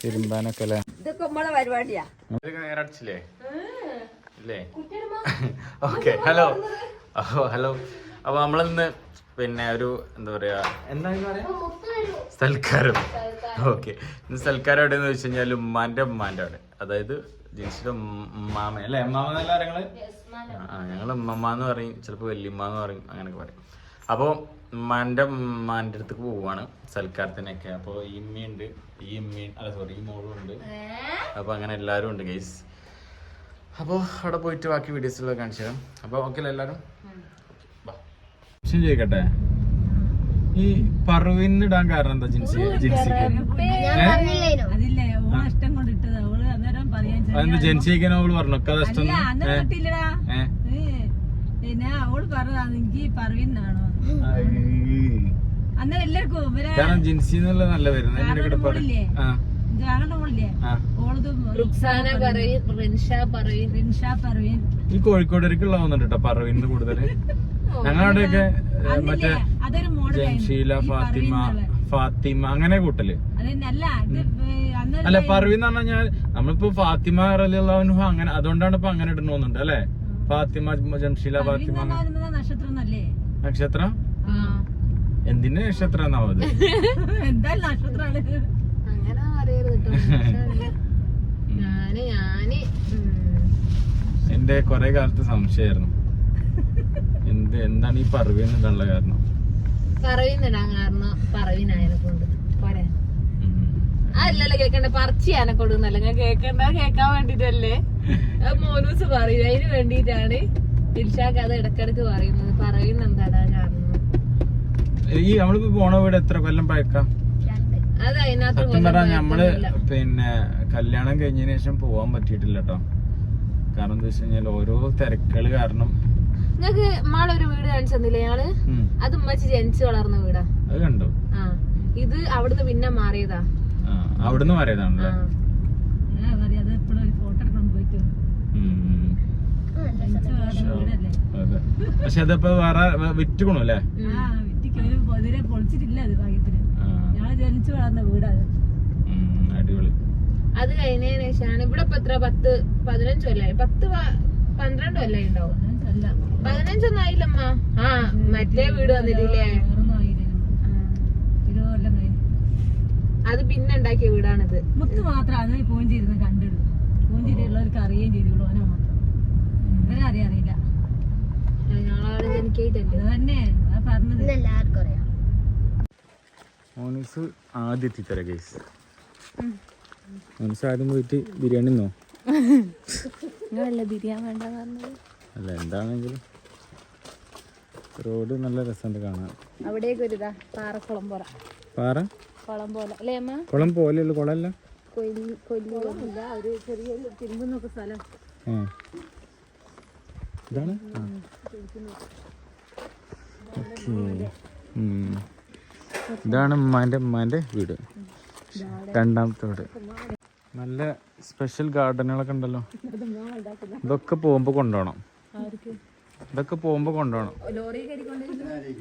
തിരുമ്പാനൊക്കെ അല്ലേ ഇതൊക്കെ നമ്മളെ പരിപാടിയാ. നേരെ അടിച്ചില്ലേ? ഇല്ലേ? Okay hello. ഓ ഹലോ. അപ്പൊ നമ്മളിന്ന് പിന്നെ ഒരു എന്താ പറയാ എന്താ പറയാ? സൽക്കാരം. ഓക്കെ. ഇന്ന് സൽക്കാരം എവിടെയെന്ന് വെച്ച് കഴിഞ്ഞാൽ ഉമ്മാന്റെ ഉമ്മാന്റെ അവിടെ. അതായത് ജിൻസിന്റെ ഉമ്മാമ. അല്ലേ ഉമ്മാമെന്നല്ലേ ഞങ്ങൾ ആ ഞങ്ങൾ ഉമ്മമ്മ എന്ന് പറയും. ചിലപ്പോൾ വല്യമ്മ എന്ന് പറയും. അങ്ങനെയൊക്കെ പറയും. അപ്പോൾ ഉമ്മാന്റെ ഉമ്മാന്റെ അടുത്തേക്ക് പോവാണ്. സൽക്കാരത്തിനൊക്കെ. അപ്പോൾ ഈ ഉമ്മയുണ്ട്. ഈ ഉമ്മയും അല്ല സോറി ഈ മോളും ഉണ്ട്. അപ്പോൾ അങ്ങനെ എല്ലാരും ഉണ്ട് ഗൈസ് അപ്പോൾ അവിടെ പോയിട്ട് ബാക്കി വീഡിയോസിലൊക്കെ കാണിച്ചു തരാം. അപ്പോൾ ഓക്കെ എല്ലാവരും ചോദിക്കട്ടെ? ഈ പറവിന്ന് ഇടാൻ കാരണം എന്താ ജിൻസി? ജിൻസിക്ക്? പറയാൻ അതെന്താ ജെൻസിക്ക് അവൾ പറഞ്ഞു? ഒക്കെ അത് പിന്നെ അവൾ പറഞ്ഞതാണ് എനിക്ക് പറവിന്നാണോ അന്നേരം എല്ലാവർക്കും കാരണം ജിൻസി എന്നുള്ള നല്ല വരുന്നത് ഈ കോഴിക്കോടേക്കുള്ള വന്നിട്ട് കേട്ടോ പറവിന്ന് കൂടുതൽ. ഞങ്ങളവിടെയൊക്കെ മറ്റേ ജംഷീല ഫാത്തിമ ഫാത്തിമ അങ്ങനെ കൂട്ടൽ. അല്ല ഇത് ഏ, അല്ല പറവി എന്ന് പറഞ്ഞാൽ നമ്മളിപ്പോ ഫാത്തിമ റലിയുള്ളവനു അങ്ങനെ അതുകൊണ്ടാണ് ഇപ്പൊ അങ്ങനെ ഇടണമെന്നുണ്ട് അല്ലെ? ഫാത്തിമ ജംഷീല ഫാത്തിമ. നക്ഷത്രം? എന്തിന്റെ നക്ഷത്രം എന്നാവത് എന്തായാലും നക്ഷത്രമാണ് അങ്ങനെ അറിയരുത് ഞാൻ ഞാൻ. എന്റെ കൊറേ കാലത്ത് സംശയമായിരുന്നു എന്ത് എന്താണ് ഈ പറവി എന്നുള്ള കാരണം. പറവിന്നിടാൻ കാരണം പറവിനായനെ കൊണ്ട് പോരെ. അതല്ലല്ലോ കേക്കണ്ട. പറച്ചിയാനെ കൊടുന്നല്ല ഞാൻ കേക്കണ്ട കേക്കാൻ വേണ്ടിട്ടല്ലേ? അത് മോനൂസ് പറയും അതിന് വേണ്ടിട്ടാണ് ദിൽഷാക്ക് അത് ഇടക്കിടക്ക് പറയുന്നത്. പറയുന്ന എന്താടാ കാരണം? ഈ നമ്മളിപ്പോ പോണ വീട് എത്ര കൊല്ലം പഴക്കാം? അത് അതിനകത്ത് സത്യം പറഞ്ഞാൽ നമ്മൾ പിന്നെ കല്യാണം കഴിഞ്ഞതിന് ശേഷം പോവാൻ പറ്റിയിട്ടില്ല കേട്ടോ കാരണം എന്താ വെച്ച് കഴിഞ്ഞാൽ ഓരോ തിരക്കുകൾ കാരണം. നിങ്ങക്ക് മാളൊരു വീട് കാണിച്ചു തന്നില്ലേ ഞങ്ങൾ ഉം, അത് ഉമ്മച്ചി ജനിച്ചു വളർന്ന വീടാ. അത് കണ്ടു. ആ. ഇത് അവിടുന്ന് പിന്നെ മാറിയതാ. ആ അവിടുന്ന് ആ. മാറിയതാണല്ലേ ഞാൻ പറയാം അത് എപ്പോഴും ഒരു ഫോട്ടോ എടുക്കണം പോയിട്ട് ഉം, ഉം. ജനിച്ച വേറെ വീടല്ലേ അതെ പക്ഷെ അതിപ്പോ വേറെ വിറ്റുക്കണു വിറ്റുകണു അല്ലേ പൊളിച്ചിട്ടില്ല അത് ഭാഗ്യത്തിന്. ആ, ഞങ്ങൾ ജനിച്ചു വളർന്ന വീടാത് അടിപൊളി. അത് കഴിഞ്ഞതിന് ശേഷമാണ് ഇവിടെ ഇപ്പൊ എത്ര? പത്ത് പതിനഞ്ച് കൊല്ലായി. പത്ത് പന്ത്രണ്ട് കൊല്ലായി ഉണ്ടാവും. അല്ല. പതിനഞ്ചൊന്നും ആയില്ലമ്മ. ആ മറ്റേ വീട് വന്നിട്ടില്ലേ? അത് പിന്നെ ഉണ്ടാക്കിയ വീടാണിത്. മുത്ത് മാത്രം അതിന് കണ്ടുള്ളൂ. കണ്ടിടും പൂഞ്ചിരിയുള്ളവർക്ക് അറിയുകയും ചെയ്തുള്ളൂ അവനെ മാത്രം. ഇവരെ അറിയാൻ അറിയില്ല. മോനീസ് ആദ്യം എത്തിത്തര കേസ് മോനീസ് ആദ്യം പോയിട്ട് ബിരിയാണി തിന്നോ? നിങ്ങളല്ല ബിരിയാണി വേണ്ട പറഞ്ഞത്. അല്ല എന്താണെങ്കിലും. റോഡ് നല്ല രസമുണ്ട് കാണാൻ. അവിടേക്ക് ഒരു പാറക്കുളം പോലെ. പാറ? കുളം പോലെ. അല്ലേ അമ്മ? കുളം പോലെയുള്ള കുളമല്ല? കൊല്ലി കൊല്ലുകളൊന്നുമില്ല ഒരു ചെറിയ തിരുമ്പുന്നൊക്കെ സ്ഥലം. ഇതാണ്. ഇതാണ് ഉമ്മാന്റെ ഉമ്മാന്റെ വീട്. രണ്ടാമത്തെ വീട്. നല്ല സ്പെഷ്യൽ ഗാർഡനുകളൊക്കെ ഉണ്ടല്ലോ. ഇതൊക്കെ പോകുമ്പോ കൊണ്ടുപോകണം ഇതൊക്കെ പോകുമ്പോ കൊണ്ടുപോകണം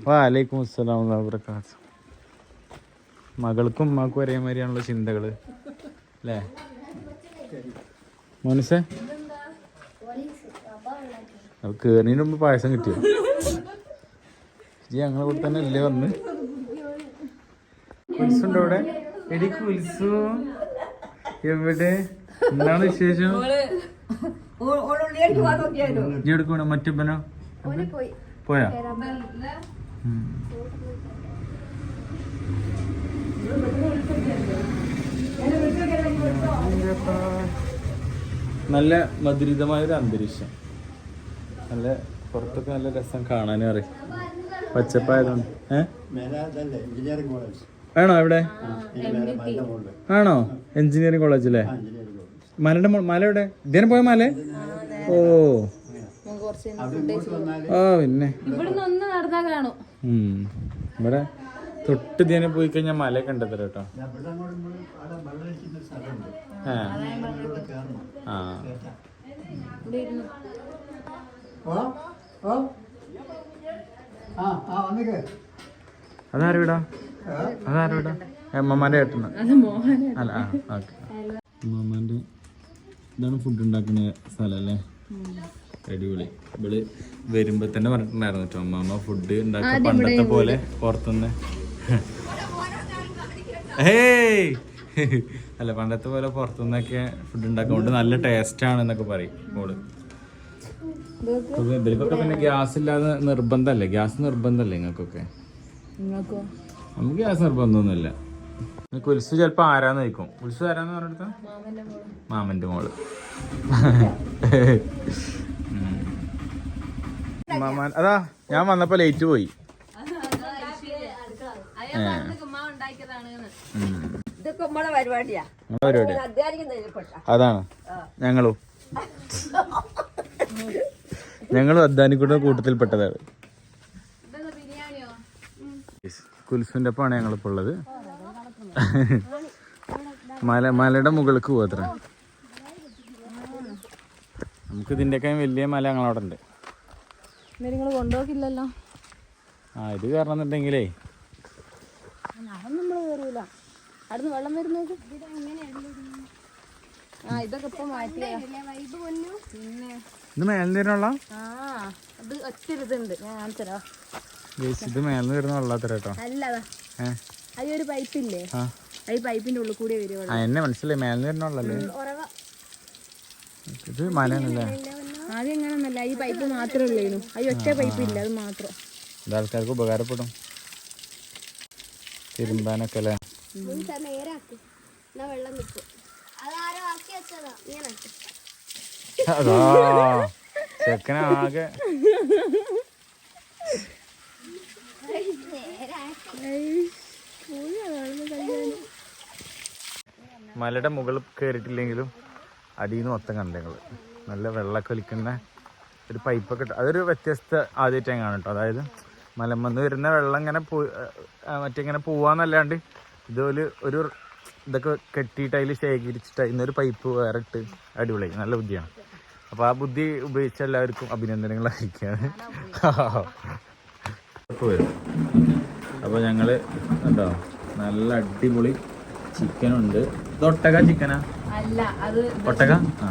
വാലൈക്കും അസ്സലാം വാബർക്കാത്ത മകൾക്കും ഉമ്മാക്കും ഒരേ മാതിരിയാണല്ലോ ചിന്തകൾ. അല്ലേ? മോനിസേ? അപ്പൊ കേറിന് മുമ്പ് പായസം കിട്ടിയോ? ജി ഞങ്ങളെ കൂടെ തന്നെ അല്ലേ വന്ന്? കുൽസുണ്ടോ അവിടെ? എടി കുൽസു എവിടെ? എന്താണ് വിശേഷം? ജി എടുക്കണോ മറ്റപ്പനോ പോയാ. നല്ല മധുരിതമായ ഒരു അന്തരീക്ഷം. നല്ല പുറത്തൊക്കെ നല്ല രസം കാണാനും അറിയും പച്ചപ്പായതുകൊണ്ട്. ആണോ എവിടെ? ആണോ? എഞ്ചിനീയറിംഗ് കോളേജ് അല്ലേ മലയുടെ മല എവിടെ? ഇതേനെ പോയ മല? ഓ. ആ പിന്നെ. ഇവിടെ തൊട്ട് ധ്യാനം പോയി കഴിഞ്ഞാൽ മലയൊക്കെ ഉണ്ട് കേട്ടോ. ആ. ആ ഇവിടെ ഇരുന്നു അതാരവിടാ? അതാരോടാ അമ്മമാന്റെ ഏട്ടന്. അല്ല ആ ഓക്കെ. അമ്മമാന്റെ ഇതാണ് ഫുഡ് ഉണ്ടാക്കുന്ന സ്ഥലം അല്ലേ? അടിപൊളി. ഇവൾ വരുമ്പോ തന്നെ പറഞ്ഞിട്ടുണ്ടായിരുന്നു കേട്ടോ അമ്മമ്മ ഫുഡ് ഉണ്ടാക്കുക പണ്ടത്തെ പോലെ പുറത്തുനിന്ന് ഏയ് അല്ല പണ്ടത്തെ പോലെ പുറത്തുനിന്നൊക്കെ ഫുഡ് ഉണ്ടാക്കുമ്പോൾ നല്ല ടേസ്റ്റ് ആണെന്നൊക്കെ പറയും മോൾ. അപ്പൊ ഇവർക്കൊക്കെ പിന്നെ ഗ്യാസ് ഇല്ലാതെ നിർബന്ധമല്ലേ ഗ്യാസ് നിർബന്ധമല്ലേ നിങ്ങൾക്കൊക്കെ? നിങ്ങൾക്കോ? നമുക്ക് ഗ്യാസ് നിർബന്ധമൊന്നുമില്ല. നിങ്ങൾക്ക് ഉത്സു ചിലപ്പോ ആരാന്ന് ചോദിക്കും. ഉത്സു ആരാന്ന് പറഞ്ഞെടുത്ത മാമന്റെ മോൾ. മാമാൻ അതാ ഞാൻ വന്നപ്പോ ലേറ്റ് പോയി. അതാണ്. ഞങ്ങളും. ഞങ്ങളും അദ്ദാനിക്കൂടെ കൂട്ടത്തിൽപ്പെട്ടതാണ്. ബിരിയാണിയോ? കുൽസുവിന്റെ ഒപ്പമാണ് ഞങ്ങളിപ്പോ ഉള്ളത്. മല മലയുടെ മുകൾക്ക് പോകത്ര നമുക്ക് ഇതിന്റെയൊക്കെ വലിയ മല ഞങ്ങളവിടെ ഉണ്ട് നിങ്ങൾ കൊണ്ടുപോക്കില്ലല്ലോ. ആ ഇത് കയറണമെന്നുണ്ടെങ്കിലേ. എന്നുണ്ടെങ്കിലേ നമ്മൾ കയറൂല. അവിടുന്ന് വെള്ളം വരുന്നത്? ആ ഇതൊക്കെ ഇപ്പൊ മാറ്റിയ പിന്നെ ഇത് മേലിന്ന് വരുന്നുള്ള അത് ഒറ്റൊരിതുണ്ട്. ഞാൻ കാണിച്ചരാ ഇത് മേലിന്ന് വരുന്ന വെള്ളാത്തര കേട്ടോ. അല്ലതാ പൈപ്പില്ലേ? ഈ പൈപ്പിന്റെ ഉള്ളിൽ കൂടി വരുവാ എന്നെ മനസ്സിലായി. മേലിന്ന് വരുന്ന വെള്ളല്ലേ ഇത് മലയാണല്ലേ? ആദ്യം എങ്ങനെയൊന്നല്ല ഈ പൈപ്പ് മാത്രമേ ഉള്ളൂ അത് ഒറ്റ പൈപ്പ് ഇല്ല അത് മാത്രം. ഇത് ആൾക്കാർക്ക് ഉപകാരപ്പെടും. തിരുമ്പാനൊക്കെ അല്ലേ ചെക്കനാകെ. മലയുടെ മുകളിൽ കയറിയിട്ടില്ലെങ്കിലും അടിയിൽ നിന്ന് മൊത്തം കണ്ടു ഞങ്ങൾ നല്ല വെള്ളമൊക്കെ ഒലിക്കുന്ന ഒരു പൈപ്പൊക്കെ അതൊരു വ്യത്യസ്ത ആദ്യമായിട്ട് ഞാൻ കാണും കേട്ടോ അതായത് മലമന്ന് വരുന്ന വെള്ളം ഇങ്ങനെ പോ ആ, മറ്റേ ഇങ്ങനെ പോവാന്നല്ലാണ്ട് ഇതുപോലെ ഒരു ഇതൊക്കെ കെട്ടിയിട്ട് അതിൽ ശേഖരിച്ചിട്ട് ഇന്നൊരു പൈപ്പ് വേറെ ഇട്ട് അടിപൊളിയായി. നല്ല ബുദ്ധിയാണ്. അപ്പോൾ ആ ബുദ്ധി ഉപയോഗിച്ച എല്ലാവർക്കും അഭിനന്ദനങ്ങൾ അറിയിക്കുകയാണ് വരും. അപ്പോൾ ഞങ്ങൾ കണ്ടോ? നല്ല അടിപൊളി ചിക്കനുണ്ട് ഇത് ഒട്ടക ചിക്കനാ അല്ല അത് ഒട്ടക? ആ.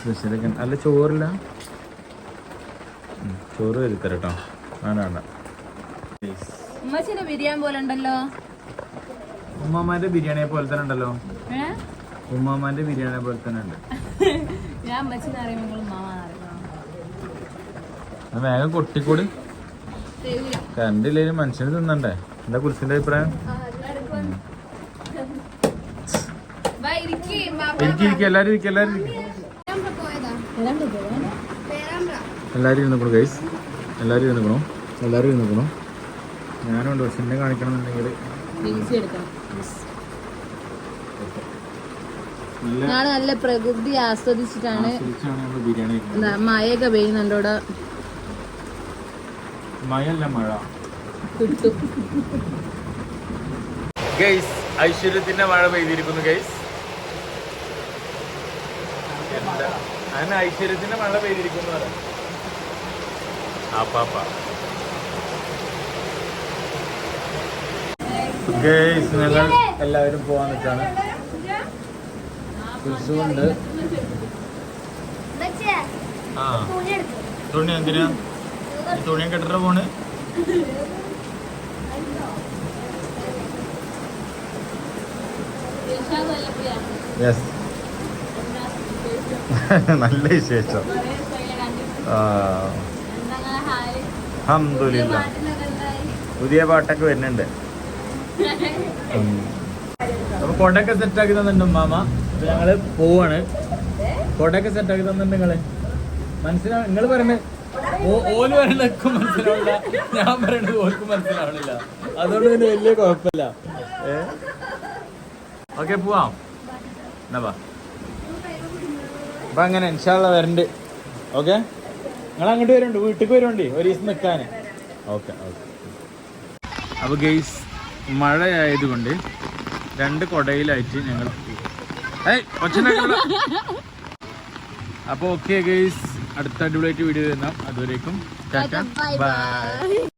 സ്പെഷ്യൽ അല്ല ചോറില്ല? ചോറ് വരുത്തര കേട്ടോ വേണ്ട. വേണ്ട ഉമ്മച്ചിന്റെ ബിരിയാണി പോലെ ഉണ്ടല്ലോ. ഉമ്മമാരുടെ ബിരിയാണിയെ പോലെ തന്നെ ഉണ്ടല്ലോ. ഉമ്മാമാന്റെ ബിരിയാണി പോലെ തന്നെ ഉണ്ട്. ഞാൻ അറിയുമ്പോൾ ഉമ്മാമ വേഗം കൊട്ടിക്കൂടി. കണ്ടില്ലേലും മനുഷ്യന് തിന്നണ്ടേ? എന്താ കുറിച്ചിന്റെ അഭിപ്രായം? എനിക്ക് ഇരിക്കും എല്ലാരും ഇരിക്കും എല്ലാരും ഇരിക്കും. എല്ലാരും ഇരുന്നിക്കണു ഗൈസ് എല്ലാരും ഇരുന്നിക്കണു എല്ലാരും ഇരുന്നിക്കണു ഞാനുണ്ട് പക്ഷെ എന്നെ കാണിക്കണം എന്നുണ്ടെങ്കിൽ നല്ല ഞങ്ങൾ നല്ല പ്രകൃതി ആസ്വദിച്ചിട്ടാണ്. എന്താ മഴയൊക്കെ പെയ്യുന്നുണ്ട് ഇവിടെ മഴയല്ല മഴ. കിട്ടും. ഗൈസ് ഐശ്വര്യത്തിന്റെ മഴ പെയ്തിരിക്കുന്നു ഗൈസ്. അങ്ങനെ ഐശ്വര്യത്തിന്റെ മഴ പെയ്തിരിക്കുന്നു ഗൈസ് ഞങ്ങൾ എല്ലാവരും പോവാൻ നിൽക്കാണ്. ഉത്സവമുണ്ട്. ആ. തുണി എന്തിനാ? തുണി കെട്ടിട്ട് പോണ്? യെസ് നല്ല വിശേഷം. ആ. അൽഹംദുലില്ല. പുതിയ പാട്ടൊക്കെ വരുന്നുണ്ട്. അപ്പൊ കൊടൊക്കെ സെറ്റ് ആക്കി തന്നിട്ടുണ്ട് മാമ ഞങ്ങൾ പോവാണ്. കൊടയൊക്കെ സെറ്റ് ആക്കി തന്നിട്ടുണ്ട് നിങ്ങൾ. മനസ്സിലാവും നിങ്ങൾ പറയുന്നത് ഓൽ പറയണക്കും മനസ്സിലാവില്ല ഞാൻ പറയണത് ഓൽക്കും മനസ്സിലാവണില്ല. അതുകൊണ്ട് പിന്നെ വലിയ കുഴപ്പമില്ല. ഓക്കെ പോവാം. എന്നാ അപ്പൊ അങ്ങനെ ഇൻഷാള്ള വരണ്ട്. ഓക്കെ? നിങ്ങൾ അങ്ങോട്ട് വരുന്നുണ്ട്. വീട്ടിൽ വരുന്നുണ്ട്. ഒരു ദിവസം നിൽക്കാൻ ഓക്കെ ഓക്കെ. അപ്പൊ ഗെയ്സ് മഴയായതുകൊണ്ട് രണ്ട് കൊടയിലായിട്ട് ഞങ്ങൾ ഏയ് ഒച്ചണ്ടാക്കണ്ട. അപ്പൊ ഓക്കെ ഗൈസ് അടുത്ത അടിപൊളിയായിട്ട് വീഡിയോ തരണം അതുവരേക്കും ടാറ്റ. ബൈ